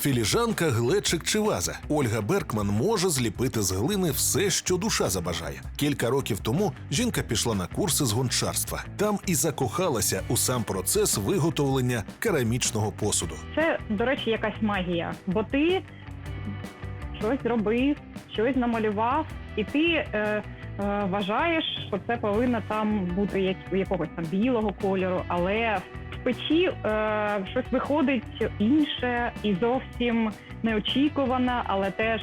Філіжанка, глечик чи ваза. Ольга Беркман може зліпити з глини все, що душа забажає. Кілька років тому жінка пішла на курси з гончарства. Там і закохалася у сам процес виготовлення керамічного посуду. Це, до речі, якась магія, бо ти щось зробив, щось намалював, і ти е, е, вважаєш, що це повинно там бути як, якогось там білого кольору, але в печі е, щось виходить інше і зовсім неочікуване, але теж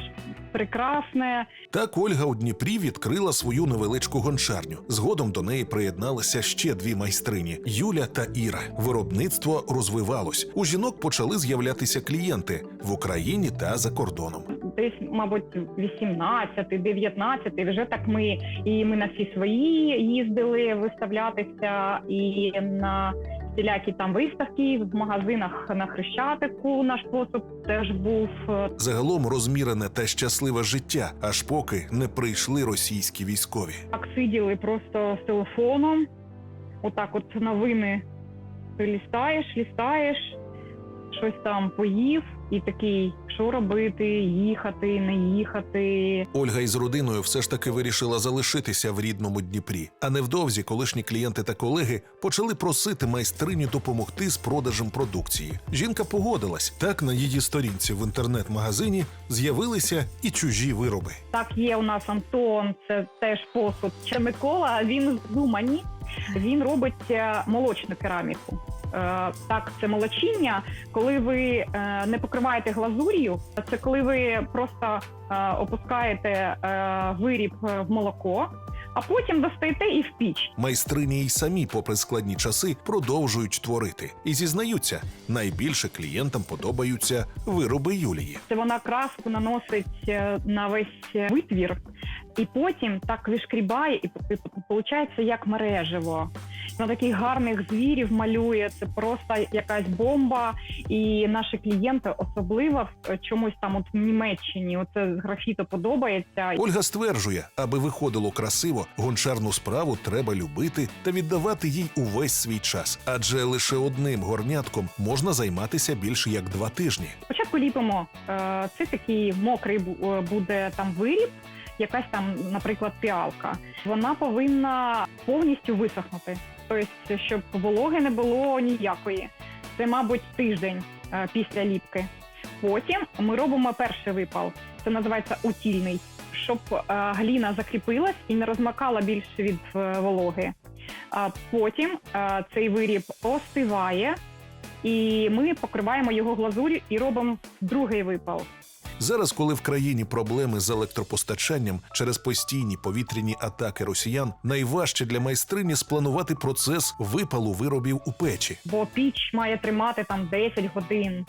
прекрасне. Так Ольга у Дніпрі відкрила свою невеличку гончарню. Згодом до неї приєдналися ще дві майстрині Юля та Іра. Виробництво розвивалось. У жінок почали з'являтися клієнти в Україні та за кордоном. Десь, мабуть, 18, 19, вже так ми і ми на всі свої їздили виставлятися, і на всілякі там виставки в магазинах на Хрещатику наш посуд теж був. Загалом розмірене та щасливе життя, аж поки не прийшли російські військові. Так сиділи просто з телефоном. Отак, от новини ти лістаєш, лістаєш, щось там поїв, і такий, що робити, їхати, не їхати. Ольга із родиною все ж таки вирішила залишитися в рідному Дніпрі. А невдовзі колишні клієнти та колеги почали просити майстриню допомогти з продажем продукції. Жінка погодилась. Так на її сторінці в інтернет-магазині з'явилися і чужі вироби. Так, є у нас Антон, це теж посуд. Ще Микола, він з Умані, він робить е, молочну кераміку. Е, Так, це молочіння, коли ви е, не покриваєте глазур'ю, це коли ви просто е, опускаєте виріб в молоко, а потім достаєте і в піч. Майстрині й самі, попри складні часи, продовжують творити і зізнаються, найбільше клієнтам подобаються вироби Юлії. Це вона краску наносить на весь витвір, і потім так вишкрібає, і виходить як мережево. На таких гарних звірів малює. Це просто якась бомба. І наші клієнти особливо в чомусь там, от в Німеччині, оце з графіту подобається. Ольга стверджує, аби виходило красиво, гончарну справу треба любити та віддавати їй увесь свій час, адже лише одним горнятком можна займатися більше як два тижні. Спочатку ліпимо е, це такий мокрий е, буде там виріб, якась там, наприклад, піалка. Вона повинна повністю висохнути, тобто, щоб вологи не було ніякої. Це, мабуть, тиждень е, після ліпки. Потім ми робимо перший випал. Це називається утільний, щоб е, гліна закріпилась і не розмакала більше від е, вологи. А потім цей виріб остиває, і ми покриваємо його глазур'ю і робимо другий випал. Зараз, коли в країні проблеми з електропостачанням через постійні повітряні атаки росіян, найважче для майстрині спланувати процес випалу виробів у печі. бо піч має тримати там 10 годин.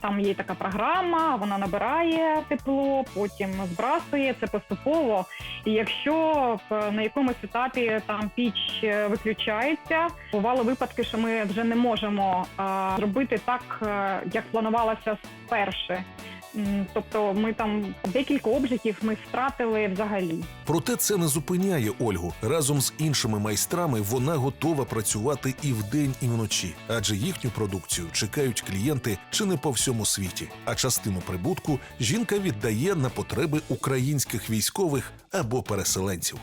Там є така програма, вона набирає тепло, потім збрасує це поступово. І якщо на якомусь етапі там піч е, виключається, бували випадки, що ми вже не можемо зробити так, е, як планувалося сперше. Тобто, ми там декілька обжитів ми втратили взагалі. Проте це не зупиняє Ольгу. Разом з іншими майстрами вона готова працювати і вдень, і вночі, адже їхню продукцію чекають клієнти чи не по всьому світі. А частину прибутку жінка віддає на потреби українських військових або переселенців.